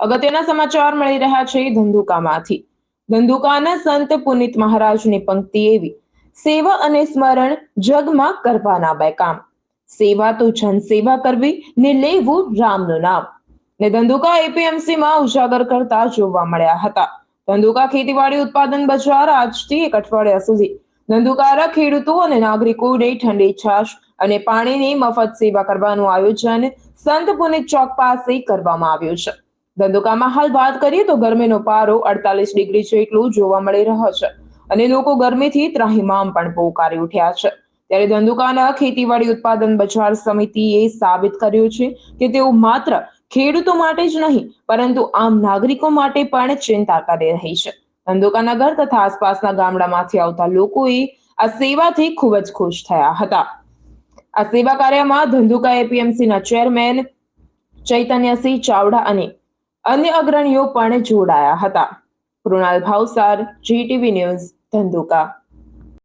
અગત્યના સમાચાર મળી રહ્યા છે ધંધુકામાંથી. ધંધુકાના સંત પુનિત મહારાજની પંક્તિ એવી, સેવા અને સ્મરણ જગમાં કરવાના બે કામ. સેવા તો જન સેવા કરવી, ને લેવું રામનું નામ. ને ધંધુકા એપીએમસી માં ઉજાગર કરતા જોવા મળ્યા હતા. ધંધુકા ખેતીવાડી ઉત્પાદન બજાર આજથી એક અઠવાડિયા સુધી. ધંધુકારા ખેડૂતો અને નાગરિકોને ઠંડી છાશ અને પાણીની મફત સેવા કરવાનું આયોજન સંત પુનિત ચોક પાસે કરવામાં આવ્યું છે. ધંધુકામાં હાલ વાત કરીએ તો ગરમીનો પારો અડતાલીસ ડિગ્રી જેટલો જોવા મળી રહ્યો છે. અને લોકો ગરમીથી ત્રાહિમામ પણ પોકારી ઉઠ્યા છે. ત્યારે ધંધુકાના ખેતીવાડી ઉત્પાદન બજાર સમિતિએ સાબિત કર્યું છે કે તેઓ માત્ર ખેડૂતો માટે જ નહીં, પરંતુ આમ નાગરિકો માટે પણ ચિંતા કરી રહી છે. ધંધુકા નગર તથા આસપાસના ગામડામાંથી આવતા લોકોએ આ સેવાથી ખૂબ જ ખુશ થયા હતા. આ સેવા કાર્યમાં ધંધુકા એપીએમસીના ચેરમેન ચૈતન્યસિંહ ચાવડા અને અન્ય અગ્રણીઓ પણ જોડાયા હતા. Krunal Bhavsar GTV news Dhandhuka.